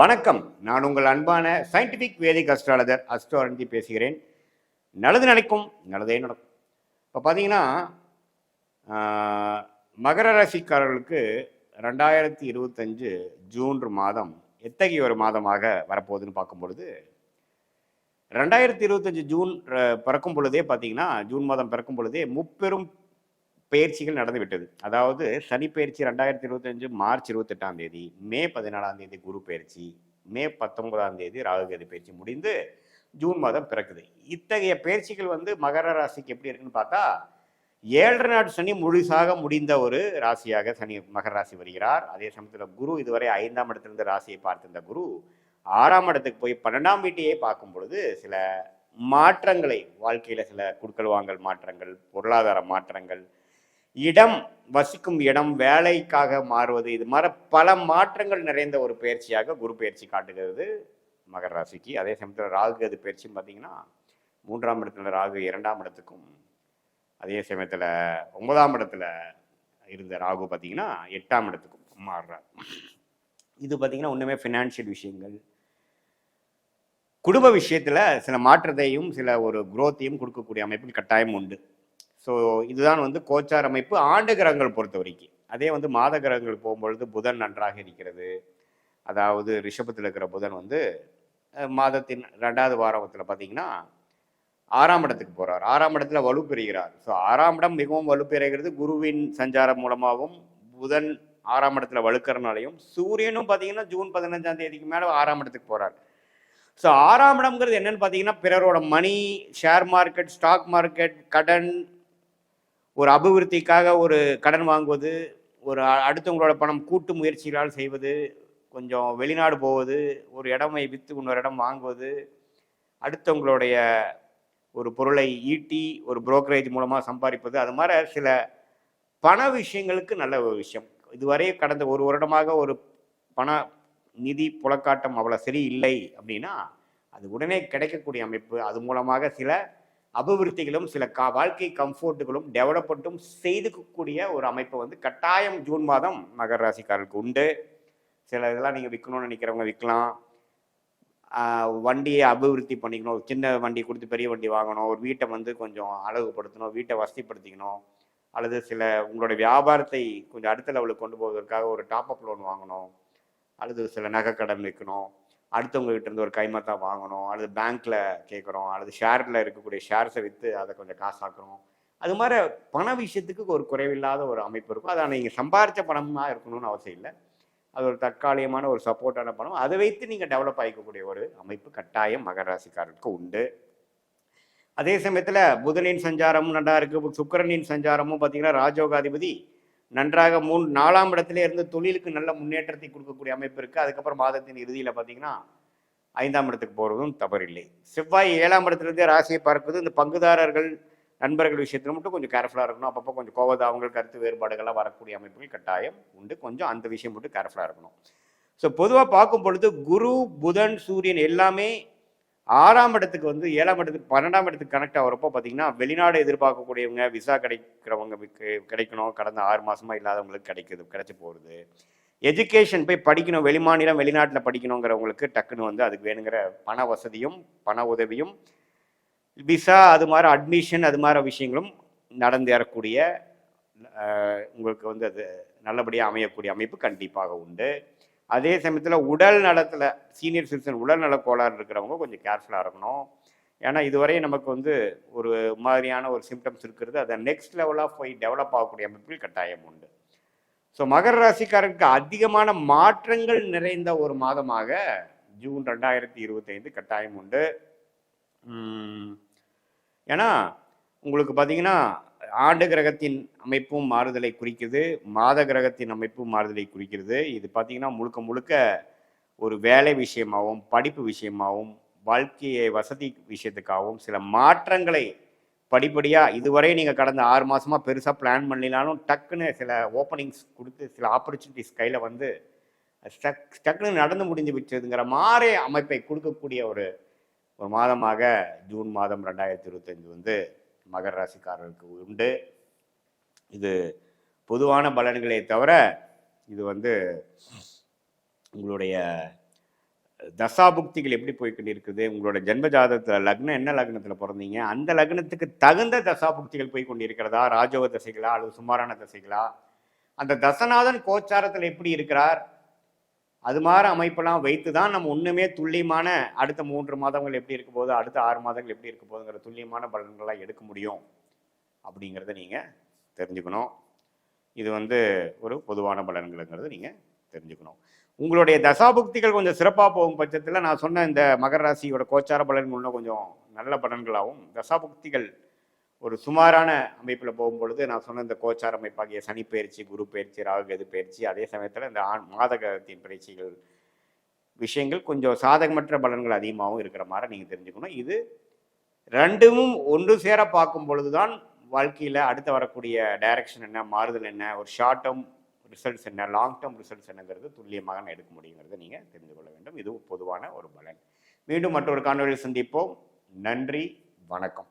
வணக்கம். நான் உங்கள் அன்பான சயின்டிபிக் வேதிக் அஸ்ட்ராலஜர் அஸ்ட்ராலஜி பேசுகிறேன். நல்லது நினைக்கும் நல்லதே நடக்கும். இப்போ பார்த்தீங்கன்னா மகர ராசிக்காரர்களுக்கு ரெண்டாயிரத்தி இருபத்தஞ்சு ஜூன் மாதம் எத்தகைய ஒரு மாதமாக வரப்போகுதுன்னு பார்க்கும் பொழுது ரெண்டாயிரத்தி இருபத்தஞ்சு ஜூன் பிறக்கும் பொழுதே பார்த்தீங்கன்னா ஜூன் மாதம் பிறக்கும் பொழுதே முப்பெரும் பயிற்சிகள் நடந்துவிட்டது. அதாவது சனி பயிற்சி ரெண்டாயிரத்தி இருபத்தஞ்சு மார்ச் இருபத்தெட்டாம் தேதி மே பதினாலாம் தேதி குரு பயிற்சி மே பத்தொன்பதாம் தேதி ராகுகேது பயிற்சி முடிந்து ஜூன் மாதம் பிறக்குது. இத்தகைய பயிற்சிகள் வந்து மகர ராசிக்கு எப்படி இருக்குன்னு பார்த்தா ஏழரை நாடு சனி முழுசாக முடிந்த ஒரு ராசியாக சனி மகர ராசி வருகிறார். அதே சமயத்தில் குரு இதுவரை ஐந்தாம் இடத்திலிருந்து ராசியை பார்த்திருந்த குரு ஆறாம் இடத்துக்கு போய் பன்னெண்டாம் வீட்டையே பார்க்கும் பொழுது சில மாற்றங்களை வாழ்க்கையில் சில குடுக்கல் வாங்கல் மாற்றங்கள் பொருளாதார மாற்றங்கள் இடம் வசிக்கும் இடம் வேலைக்காக மாறுவது இது மாதிரி பல மாற்றங்கள் நிறைந்த ஒரு பயிற்சியாக குரு பயிற்சி காட்டுகிறது மகர ராசிக்கு. அதே சமயத்தில் ராகு அது பயிற்சின்னு பார்த்தீங்கன்னா மூன்றாம் இடத்துல ராகு இரண்டாம் இடத்துக்கும் அதே சமயத்தில் ஒன்பதாம் இடத்துல இருந்த ராகு பார்த்தீங்கன்னா எட்டாம் இடத்துக்கும் மாறுறார். இது பார்த்தீங்கன்னா ஒன்றுமே ஃபினான்ஷியல் விஷயங்கள். குடும்ப விஷயத்தில் சில மாற்றத்தையும் சில ஒரு குரோத்தையும் கொடுக்கக்கூடிய அமைப்பில் கட்டாயம் உண்டு. ஸோ இதுதான் வந்து கோச்சார் அமைப்பு. ஆண்டு கிரகங்கள் பொறுத்த வரைக்கும். அதே வந்து மாத கிரகங்கள் போகும்பொழுது புதன் நன்றாக இருக்கிறது. அதாவது ரிஷபத்தில் இருக்கிற புதன் வந்து மாதத்தின் ரெண்டாவது வாரத்தில் பார்த்தீங்கன்னா ஆறாம் இடத்துக்கு போகிறார் ஆறாம் இடத்துல வலுப்பெறுகிறார் ஸோ ஆறாம் இடம் மிகவும் வலுப்பெறுகிறது குருவின் சஞ்சாரம் மூலமாகவும் புதன் ஆறாம் இடத்துல வலுக்கிறனாலையும் சூரியனும் பார்த்தீங்கன்னா ஜூன் பதினஞ்சாம் தேதிக்கு மேலே ஆறாம் இடத்துக்கு போகிறார் ஸோ ஆறாம் இடம்ங்கிறது என்னன்னு பார்த்தீங்கன்னா பிறரோட money share market stock market கடன் ஒரு அபிவிருத்திக்காக ஒரு கடன் வாங்குவது ஒரு அடுத்தவங்களோட பணம் கூட்டு முயற்சிகளால் செய்வது கொஞ்சம் வெளிநாடு போவது ஒரு இடமை விற்று இன்னொரு இடம் வாங்குவது அடுத்தவங்களுடைய ஒரு பொருளை ஈட்டி ஒரு புரோக்கரேஜ் மூலமாக சம்பாதிப்பது அது மாதிரி சில பண விஷயங்களுக்கு நல்ல ஒரு விஷயம். இதுவரை கடந்த ஒரு வருடமாக ஒரு பண நிதி புலக்காட்டம் அவ்வளோ சரி இல்லை அப்படின்னா அது உடனே கிடைக்கக்கூடிய அமைப்பு. அது மூலமாக சில அபிவிருத்திகளும் சில கா வாழ்க்கை கம்ஃபோர்ட்டுகளும் டெவலப்மெண்ட்டும் செய்துக்கக்கூடிய ஒரு அமைப்பு வந்து கட்டாயம் ஜூன் மாதம் மகர ராசிக்காரர்களுக்கு உண்டு. சில இதெல்லாம் நீங்கள் விற்கணும்னு நினைக்கிறவங்க விற்கலாம். வண்டியை அபிவிருத்தி பண்ணிக்கணும். ஒரு சின்ன வண்டி கொடுத்து பெரிய வண்டி வாங்கணும். ஒரு வீட்டை வந்து கொஞ்சம் அழகுபடுத்தணும். வீட்டை வசதிப்படுத்திக்கணும். அல்லது சில உங்களோட வியாபாரத்தை கொஞ்சம் அடுத்த லெவலுக்கு கொண்டு போவதற்காக ஒரு டாப் அப் லோன் வாங்கணும். அல்லது சில நகை கடன் விற்கணும் அடுத்தவங்க கிட்ட இருந்து ஒரு கைமாத்தா வாங்கணும் அல்லது பேங்க்ல கேட்குறோம் அல்லது ஷேர்ல இருக்கக்கூடிய ஷேர்ஸை விற்று அதை கொஞ்சம் காசாக்குறோம். அது மாதிரி பண விஷயத்துக்கு ஒரு குறைவில்லாத ஒரு அமைப்பு இருக்கும். அதை நீங்கள் சம்பாரித்த பணமாக இருக்கணும்னு அவசியம் இல்லை. அது ஒரு தற்காலிகமான ஒரு சப்போர்ட்டான பணம். அதை வைத்து நீங்கள் டெவலப் ஆகிக்கக்கூடிய ஒரு அமைப்பு கட்டாயம் மகர ராசிக்காரருக்கு உண்டு. அதே சமயத்தில் புதனின் சஞ்சாரமும் நல்லா இருக்குது சுக்கரனின் சஞ்சாரமும் பார்த்தீங்கன்னா ராஜோகாதிபதி நன்றாக மூணு நாலாம் இடத்துல இருந்து தொழிலுக்கு நல்ல முன்னேற்றத்தை கொடுக்கக்கூடிய அமைப்பு இருக்குது அதுக்கப்புறம் மாதத்தின் இறுதியில் பார்த்தீங்கன்னா ஐந்தாம் இடத்துக்கு போகிறதும் தவறில்லை. செவ்வாய் ஏழாம் இடத்துலேருந்தே ராசியை பார்ப்பது இந்த பங்குதாரர்கள் நண்பர்கள் விஷயத்தில் மட்டும் கொஞ்சம் கேர்ஃபுல்லாக இருக்கணும். அப்பப்போ கொஞ்சம் கோவதாவங்கள் கருத்து வேறுபாடுகள்லாம் வரக்கூடிய அமைப்புகள் கட்டாயம் உண்டு. கொஞ்சம் அந்த விஷயம் மட்டும் கேர்ஃபுல்லாக இருக்கணும். ஸோ பொதுவாக பார்க்கும் பொழுது குரு புதன் சூரியன் எல்லாமே ஆறாம் இடத்துக்கு வந்து ஏழாம் இடத்துக்கு பன்னெண்டாம் இடத்துக்கு கனெக்ட் ஆகிறப்போ பார்த்தீங்கன்னா வெளிநாடு எதிர்பார்க்கக்கூடியவங்க விசா கிடைக்கிறவங்களுக்கு கிடைக்கணும். கடந்த ஆறு மாதமாக இல்லாதவங்களுக்கு கிடைக்குது கிடைச்சி போகிறது எஜுகேஷன் போய் படிக்கணும் வெளிமாநிலம் வெளிநாட்டில் படிக்கணுங்கிறவங்களுக்கு டக்குன்னு வந்து அதுக்கு வேணுங்கிற பண வசதியும் பண உதவியும் விசா அது மாதிரி அட்மிஷன் அது மாதிரி விஷயங்களும் நடந்து ஏறக்கூடிய உங்களுக்கு வந்து அது நல்லபடியாக அமையக்கூடிய அமைப்பு கண்டிப்பாக உண்டு. அதே சமயத்தில் உடல் நலத்தில் சீனியர் சிட்டிசன் உடல் நல கோளாறு இருக்கிறவங்க கொஞ்சம் கேர்ஃபுல்லாக இருக்கணும். ஏன்னா இதுவரை நமக்கு வந்து ஒரு மாதிரியான ஒரு சிம்டம்ஸ் இருக்கிறது. அதை நெக்ஸ்ட் லெவலாக போய் டெவலப் ஆகக்கூடிய அமைப்பில் கட்டாயம் உண்டு. ஸோ மகர ராசிக்காரருக்கு அதிகமான மாற்றங்கள் நிறைந்த ஒரு மாதமாக ஜூன் ரெண்டாயிரத்தி இருபத்தைந்து கட்டாயம் உண்டு. ஏன்னா உங்களுக்கு பார்த்தீங்கன்னா ஆண்டு கிரகத்தின் அமைப்பும் மாறுதலை குறிக்குது மாத கிரகத்தின் அமைப்பும் மாறுதலை குறிக்கிறது இது பார்த்தீங்கன்னா முழுக்க முழுக்க ஒரு வேலை விஷயமாகவும் படிப்பு விஷயமாகவும் வாழ்க்கையை வசதி விஷயத்துக்காகவும் சில மாற்றங்களை படிப்படியாக இதுவரை நீங்கள் கடந்த ஆறு மாதமாக பெருசாக பிளான் பண்ணினாலும் டக்குன்னு சில ஓப்பனிங்ஸ் கொடுத்து சில ஆப்பர்ச்சுனிட்டிஸ் கையில் வந்து ஸ்டக் டக்குன்னு நடந்து முடிஞ்சு வச்சதுங்கிற மாதிரி அமைப்பை கொடுக்கக்கூடிய ஒரு ஒரு மாதமாக ஜூன் மாதம் ரெண்டாயிரத்தி இருபத்தஞ்சு வந்து மகர ராசிக்காரர்களுக்கு உண்டு. இது பொதுவான பலன்களே தவிர இது வந்து உங்களுடைய தசாபுக்திகள் எப்படி போய்கிட்டு இருக்குது உங்களோட ஜென்ம ஜாதகத்தில் லக்னம் என்ன லக்னத்தில் பிறந்தீங்க அந்த லக்னத்துக்கு தகுந்த தசாபுக்திகள் போய் கொண்டிருக்கிறதா ராஜோக தசைகளா அல்லது சுமாரான தசைகளா? அந்த தசநாதன் கோச்சாரத்தில் எப்படி இருக்கிறார்? அது மாதிரி அமைப்பெல்லாம் வைத்து தான் நம்ம ஒன்றுமே துல்லியமான அடுத்த மூன்று மாதங்கள் எப்படி இருக்க போதோ அடுத்த ஆறு மாதங்கள் எப்படி இருக்க போகுதுங்கிற துல்லியமான பலன்கள்லாம் எடுக்க முடியும் அப்படிங்கிறத நீங்கள் தெரிஞ்சுக்கணும். இது வந்து ஒரு பொதுவான பலன்களுங்கிறது நீங்கள் தெரிஞ்சுக்கணும். உங்களுடைய தசாபுக்திகள் கொஞ்சம் சிறப்பாக போகும் பட்சத்தில் நான் சொன்ன இந்த மகர ராசியோட கோச்சார பலன்கள் கொஞ்சம் நல்ல பலன்களாகவும் தசாபுக்திகள் ஒரு சுமாரான அமைப்பில் போகும்பொழுது நான் சொன்ன இந்த கோச்சார அமைப்பாகிய சனி பயிற்சி குரு பயிற்சி ராகு பயிற்சி அதே சமயத்தில் இந்த ஆண் மாதகத்தின் பயிற்சிகள் விஷயங்கள் கொஞ்சம் சாதகமற்ற பலன்கள் அதிகமாகவும் இருக்கிற மாதிரி நீங்கள் தெரிஞ்சுக்கணும். இது ரெண்டும் ஒன்று சேர பார்க்கும் பொழுதுதான் வாழ்க்கையில் அடுத்து வரக்கூடிய டைரக்ஷன் என்ன மாறுதல் என்ன ஒரு ஷார்ட் டேர்ம் ரிசல்ட்ஸ் என்ன லாங் டேர்ம் ரிசல்ட்ஸ் என்னங்கிறது துல்லியமாக நான் எடுக்க முடியுங்கிறத நீங்கள் தெரிந்து கொள்ள வேண்டும். இது பொதுவான ஒரு பலன். மீண்டும் மற்றொரு காணொலியில் சந்திப்போம். நன்றி வணக்கம்.